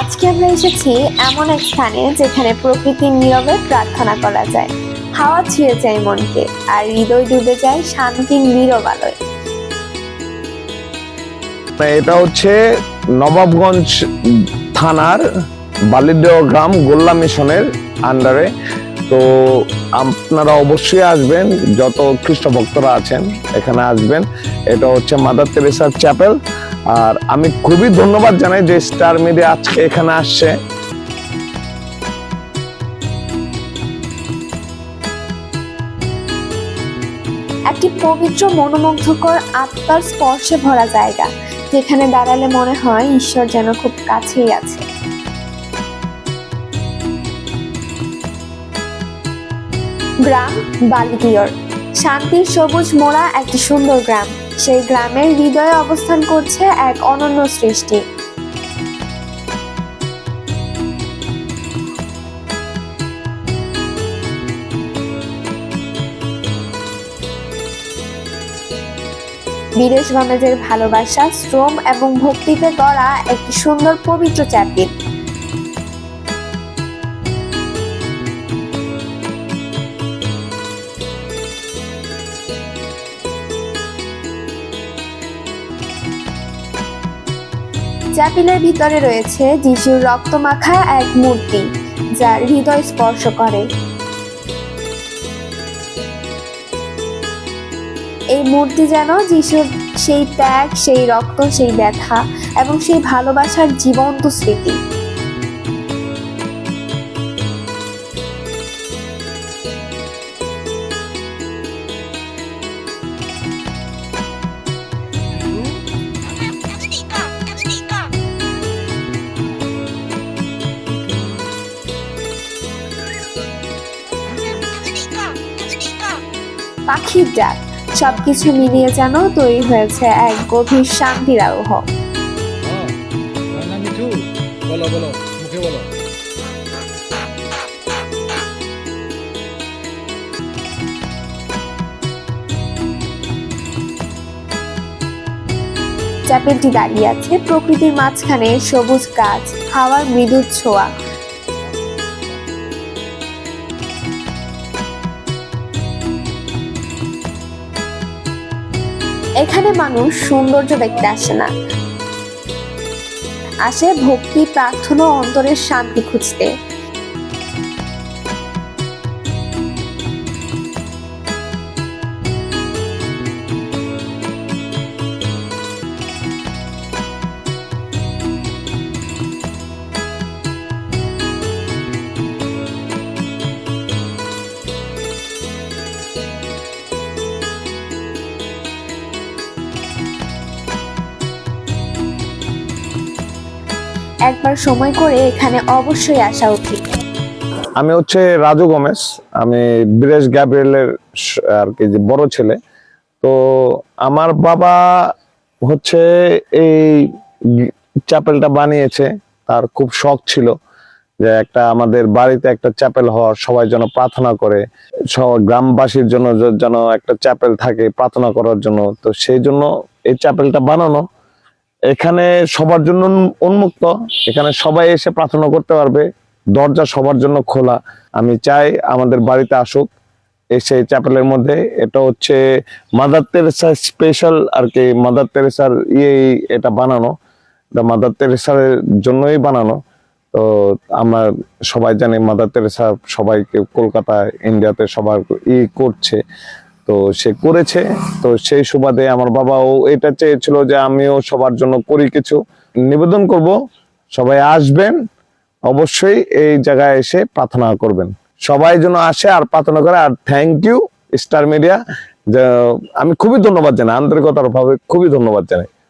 আজকে আমরা এসেছি এমন এক স্থানে যেখানে প্রকৃতির নীরবে প্রার্থনা করা যায়। হাওয়া ছুঁয়ে যায় মনকে আর হৃদয় ডুবে যায় শান্তির নীরব আলোয়। এটা হচ্ছে নবাবগঞ্জ থানার বালিদেওয়া গ্রাম গোল্লা মিশনের আন্ডারে তো আপনারা অবশ্যই আসবেন, যত খ্রিস্ট ভক্তরা আছেন এখানে আসবেন। এটা হচ্ছে মাদার তেরেসার চ্যাপেল। আর আমি খুবই ধন্যবাদ জানাই যে স্টার মিডিয়া আজকে এখানে আসছে। একটি পবিত্র, মনোমুগ্ধকর আত্মার স্পর্শে ভরা জায়গা, যেখানে দাঁড়ালে মনে হয় ঈশ্বর যেন খুব কাছেই আছে। গ্রাম বালিদিয়র শান্তির সবুজ মোড়া একটি সুন্দর গ্রাম। সেই গ্রামের হৃদয়ে অবস্থান করছে এক অনন্য সৃষ্টি। বীরেশ গমেজের ভালোবাসা, শ্রম এবং ভক্তিতে গড়া একটি সুন্দর পবিত্র চ্যাপেল চ্যাপেলের ভিতরে রয়েছে যিশুর রক্তমাখা এক মূর্তি, যার হৃদয় স্পর্শ করে। এই মূর্তি যেন যিশুর সেই ত্যাগ, সেই রক্ত, সেই ব্যথা এবং সেই ভালোবাসার জীবন্ত স্মৃতি। পাখির ডাক। সবকিছু মিলিয়ে যেন তৈরি হয়েছে এক গভীর শান্তির আবহ। চ্যাপেলটি দাঁড়িয়ে আছে প্রকৃতির মাঝখানে সবুজ গাছ হাওয়ার মৃদু ছোঁয়া। এখানে মানুষ সৌন্দর্য দেখতে আসে না। আসে ভক্তি প্রার্থনা অন্তরের শান্তি খুঁজতে। একবার সময় করে এখানে অবশ্যই আসা উচিত। আমি হচ্ছে রাজু গমেশ। আমি বিরেশ গ্যাব্রিয়েলের আর কি যে বড় ছেলে। তো আমার বাবা হচ্ছে এই চ্যাপেলটা বানিয়েছে। তার খুব শখ ছিল যে একটা আমাদের বাড়িতে একটা চ্যাপেল হওয়ার, সবাই যেন প্রার্থনা করে। সব গ্রামবাসীর জন্য যেন একটা চ্যাপেল থাকে প্রার্থনা করার জন্য। তো সেই জন্য এই চ্যাপেলটা বানানো। এখানে সবার জন্য উন্মুক্ত। এখানে সবাই এসে প্রার্থনা করতে পারবে। দরজা সবার জন্য খোলা। আমি চাই আমাদের বাড়িতে আসুক। এসে চ্যাপেলের মধ্যে। এটা হচ্ছে মাদার তেরেসা স্পেশাল আর কি, মাদার তেরেসার ইয়ে এটা বানানো। মাদার তেরেসার জন্যই বানানো। তো আমরা সবাই জানি মাদার তেরেসা সবাইকে কলকাতায়, ইন্ডিয়াতে সবার ই করছে। তো সে করেছে। তো সেই সুবাদে আমার বাবাও এটা চেয়েছিল যে আমিও সবার জন্য করি কিছু। নিবেদন করব, সবাই আসবেন, অবশ্যই এই জায়গায় এসে প্রার্থনা করবেন। সবাই যেন আসে আর প্রার্থনা করে, আর থ্যাংক ইউ স্টার মিডিয়া আমি খুবই ধন্যবাদ জানাই, আন্তরিকতার ভাবে খুবই ধন্যবাদ জানাই।